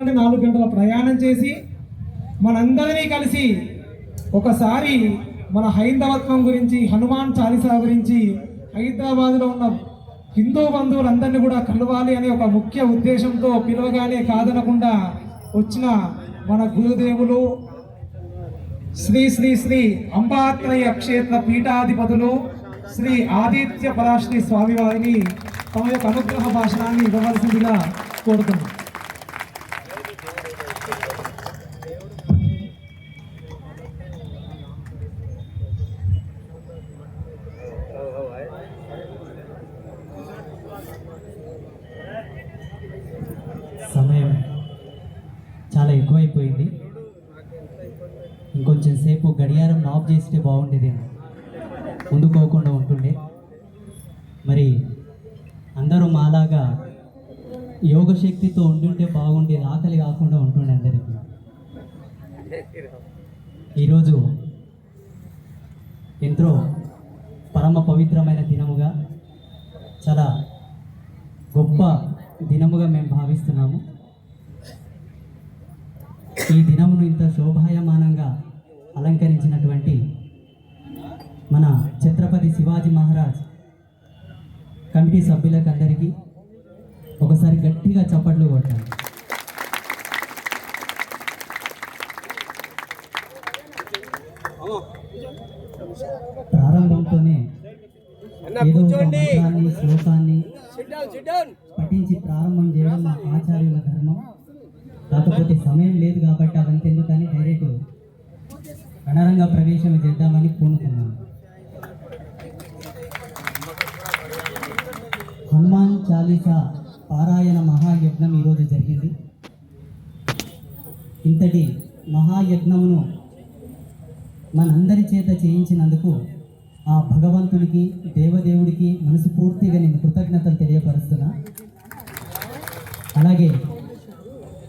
నాలుగు గంటల ప్రయాణం చేసి మనందరినీ కలిసి ఒకసారి మన హైందవత్వం గురించి హనుమాన్ చాలీసా గురించి హైదరాబాద్లో ఉన్న హిందూ బంధువులందరినీ కూడా కలవాలి అనే ఒక ముఖ్య ఉద్దేశంతో పిలవగానే కాదనకుండా వచ్చిన మన గురుదేవులు శ్రీ శ్రీ శ్రీ అంబాత్రయ క్షేత్ర పీఠాధిపతులు శ్రీ ఆదిత్య పరాశ్రీ స్వామివారిని తమ యొక్క అనుగ్రహ భాషణాన్ని ఇవ్వవలసిందిగా కోరుతున్నాం సమయం చాలా ఎక్కువైపోయింది. ఇంకొంచెం సేపు గడియారం ఆఫ్ చేస్తే బాగుండేదేమో ముందుకోకుండా ఉంటుండే. మరి అందరూ మాలాగా యోగ శక్తితో ఉండుంటే బాగుండేది ఆకలి కాకుండా ఉంటుండే అందరికీ. ఈరోజు ఎంతో పరమ పవిత్రమైన దినముగా చాలా గొప్ప దినముగా మేము భావిస్తున్నాము. ఈ దినమును ఇంత శోభాయమానంగా అలంకరించినటువంటి మన ఛత్రపతి శివాజీ మహారాజ్ కమిటీ సభ్యులకు అందరికీ ఒకసారి గట్టిగా చప్పట్లు కొట్టాలి. ప్రారంభంతోనే ఏదో ఒక మంత్రాన్ని శ్లోకాన్ని పఠించి ప్రారంభం చేయడం మా ఆచార్యుల సమయం లేదు కాబట్టి అవంత ఎందుకని డైరెక్ట్ రణరంగ ప్రవేశం చేద్దామని పూనుకున్నాను. హనుమాన్ చాలీసా పారాయణ మహాయజ్ఞం ఈరోజు జరిగింది. ఇంతటి మహాయజ్ఞమును మనందరి చేత చేయించినందుకు ఆ భగవంతుడికి దేవదేవుడికి మనసుపూర్తిగా నేను కృతజ్ఞతలు తెలియపరుస్తున్నా. అలాగే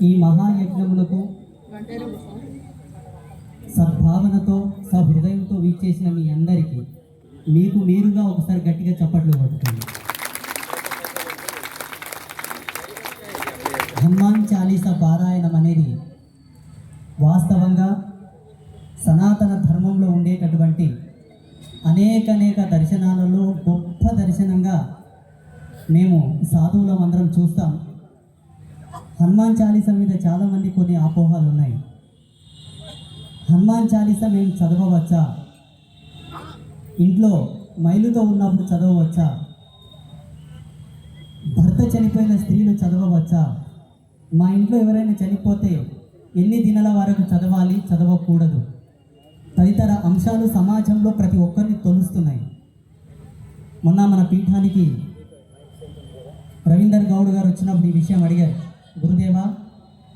ఈ మహాయజ్ఞములకు సద్భావనతో సహృదయంతో వీచేసిన మీ అందరికీ మీకు మీరుగా ఒకసారి గట్టిగా చప్పట్లు కొట్టుకోండి హనుమాన్ చాలీస పారాయణం అనేది వాస్తవంగా సనాతన ధర్మంలో ఉండేటటువంటి అనేక అనేక దర్శనాలలో గొప్ప దర్శనంగా మేము సాధువులం అందరం చూస్తాం. హనుమాన్ చాలీస మీద చాలామంది కొన్ని అపోహలు ఉన్నాయి. హనుమాన్ చాలీస మేము చదవవచ్చా? ఇంట్లో మైలుతో ఉన్నప్పుడు చదవవచ్చా? భర్త చనిపోయిన స్త్రీలు చదవవచ్చా? మా ఇంట్లో ఎవరైనా చనిపోతే ఎన్ని దినాల వరకు చదవాలి చదవకూడదు? తదితర అంశాలు సమాజంలో ప్రతి ఒక్కరిని తొలుస్తున్నాయి. మొన్న మన పీఠానికి రవీందర్ గౌడ్ గారు వచ్చినప్పుడు ఈ విషయం అడిగారు. గురుదేవా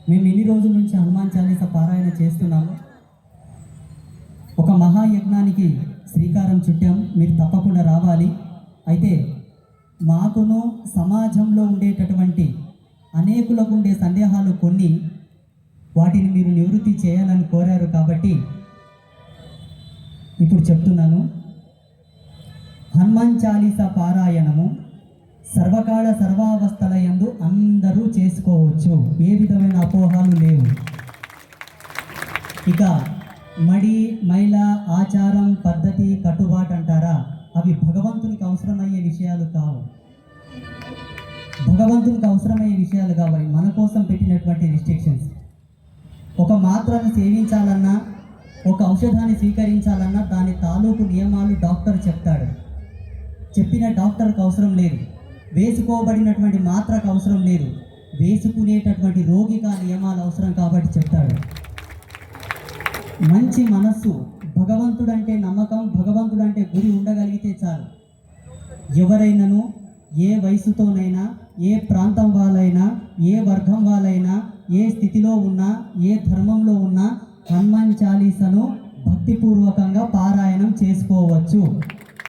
మేము ఇన్ని రోజుల నుంచి హనుమాన్ చాలీస పారాయణ చేస్తున్నాము. ఒక మహాయజ్ఞానికి శ్రీకారం చుట్టాం మీరు తప్పకుండా రావాలి. అయితే మాకును సమాజంలో ఉండేటటువంటి అనేకులకు ఉండే సందేహాలు కొన్ని వాటిని మీరు నివృత్తి చేయాలని కోరారు కాబట్టి ఇప్పుడు చెప్తున్నాను. హనుమాన్ చాలీస పారాయణము సర్వకాల సర్వావస్థల యందు అందరూ చేసుకోవచ్చు. ఏ విధమైన అపోహలు లేవు. ఇక మడి మైల ఆచారం పద్ధతి కట్టుబాటు అంటారా? అవి భగవంతునికి అవసరమయ్యే విషయాలు కావు. భగవంతునికి అవసరమయ్యే విషయాలు కావాలి మన కోసం పెట్టినటువంటి రిస్ట్రిక్షన్స్ ఒక మాత్రను సేవించాలన్నా ఒక ఔషధాన్ని స్వీకరించాలన్నా దాని తాలూకు నియమాలు డాక్టర్ చెప్తాడు. చెప్పిన డాక్టర్కి అవసరం లేదు. వేసుకోబడినటువంటి మాత్రకు అవసరం లేదు. వేసుకునేటటువంటి రోగి కా నియమాలు అవసరం కాబట్టి చెప్తాడు. మంచి మనస్సు భగవంతుడంటే నమ్మకం భగవంతుడంటే గురి ఉండగలిగితే చాలు. ఎవరైనాను ఏ వయసుతోనైనా ఏ ప్రాంతం వాళ్ళైనా ఏ వర్గం వాళ్ళైనా ఏ స్థితిలో ఉన్నా ఏ ధర్మంలో ఉన్నా హనుమాన్ చాలీసను భక్తిపూర్వకంగా పారాయణం చేసుకోవచ్చు.